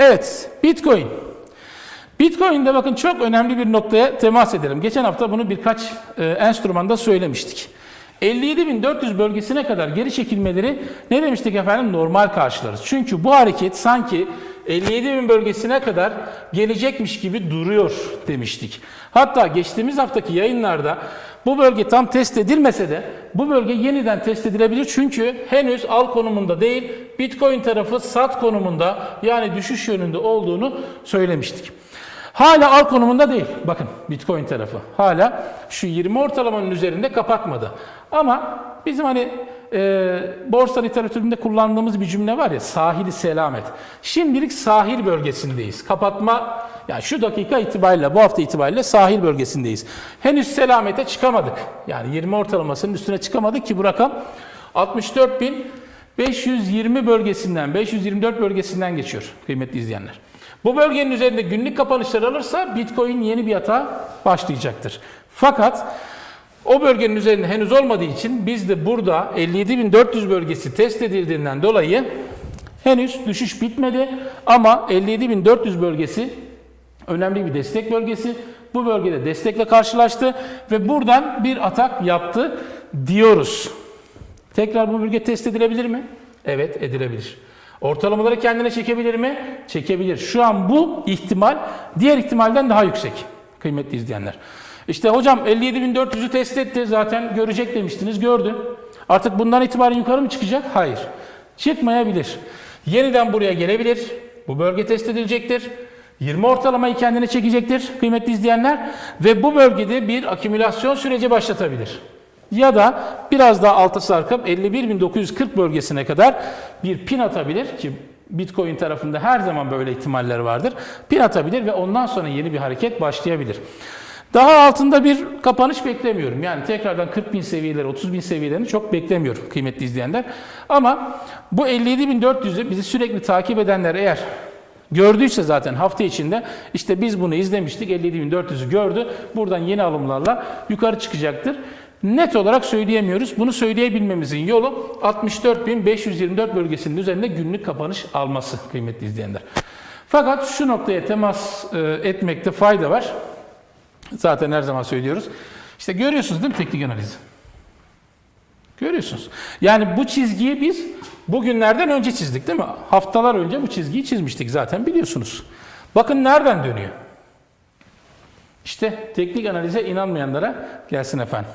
Evet, Bitcoin. Bitcoin'de bakın çok önemli bir noktaya temas edelim. Geçen hafta bunu birkaç e, enstrümanda söylemiştik. 57.400 bölgesine kadar geri çekilmeleri ne demiştik efendim? Normal karşılarız. Çünkü bu hareket sanki 57.000 bölgesine kadar gelecekmiş gibi duruyor demiştik. Hatta geçtiğimiz haftaki yayınlarda bu bölge tam test edilmese de bu bölge yeniden test edilebilir. Çünkü henüz al konumunda değil, Bitcoin tarafı sat konumunda yani düşüş yönünde olduğunu söylemiştik. Hala al konumunda değil. Bakın Bitcoin tarafı. Hala şu 20 ortalamanın üzerinde kapatmadı. Ama bizim hani e, borsa literatüründe kullandığımız bir cümle var ya sahili selamet. Şimdilik sahil bölgesindeyiz. Kapatma yani şu dakika itibariyle bu hafta itibariyle sahil bölgesindeyiz. Henüz selamete çıkamadık. Yani 20 ortalamasının üstüne çıkamadık ki bu rakam 64.520 bölgesinden 524 bölgesinden geçiyor kıymetli izleyenler. Bu bölgenin üzerinde günlük kapanışlar alırsa Bitcoin yeni bir yatağa başlayacaktır. Fakat o bölgenin üzerinde henüz olmadığı için biz de burada 57.400 bölgesi test edildiğinden dolayı henüz düşüş bitmedi ama 57.400 bölgesi önemli bir destek bölgesi. Bu bölgede destekle karşılaştı ve buradan bir atak yaptı diyoruz. Tekrar bu bölge test edilebilir mi? Evet edilebilir. Ortalamaları kendine çekebilir mi? Çekebilir. Şu an bu ihtimal diğer ihtimalden daha yüksek kıymetli izleyenler. İşte hocam 57.400'ü test etti zaten görecek demiştiniz gördü. Artık bundan itibaren yukarı mı çıkacak? Hayır. Çıkmayabilir. Yeniden buraya gelebilir. Bu bölge test edilecektir. 20 ortalamayı kendine çekecektir kıymetli izleyenler ve bu bölgede bir akümülasyon süreci başlatabilir. Ya da biraz daha alta sarkıp 51.940 bölgesine kadar bir pin atabilir ki Bitcoin tarafında her zaman böyle ihtimaller vardır. Pin atabilir ve ondan sonra yeni bir hareket başlayabilir. Daha altında bir kapanış beklemiyorum. Yani tekrardan 40 bin seviyeleri, 30 bin seviyelerini çok beklemiyorum kıymetli izleyenler. Ama bu 57.400'ü bizi sürekli takip edenler eğer Gördüyse zaten hafta içinde işte biz bunu izlemiştik 57.400'ü gördü. Buradan yeni alımlarla yukarı çıkacaktır. Net olarak söyleyemiyoruz. Bunu söyleyebilmemizin yolu 64.524 bölgesinin üzerinde günlük kapanış alması kıymetli izleyenler. Fakat şu noktaya temas e, etmekte fayda var. Zaten her zaman söylüyoruz. İşte görüyorsunuz değil mi teknik analizi? Görüyorsunuz. Yani bu çizgiyi biz bugünlerden önce çizdik değil mi? Haftalar önce bu çizgiyi çizmiştik zaten biliyorsunuz. Bakın nereden dönüyor? İşte teknik analize inanmayanlara gelsin efendim.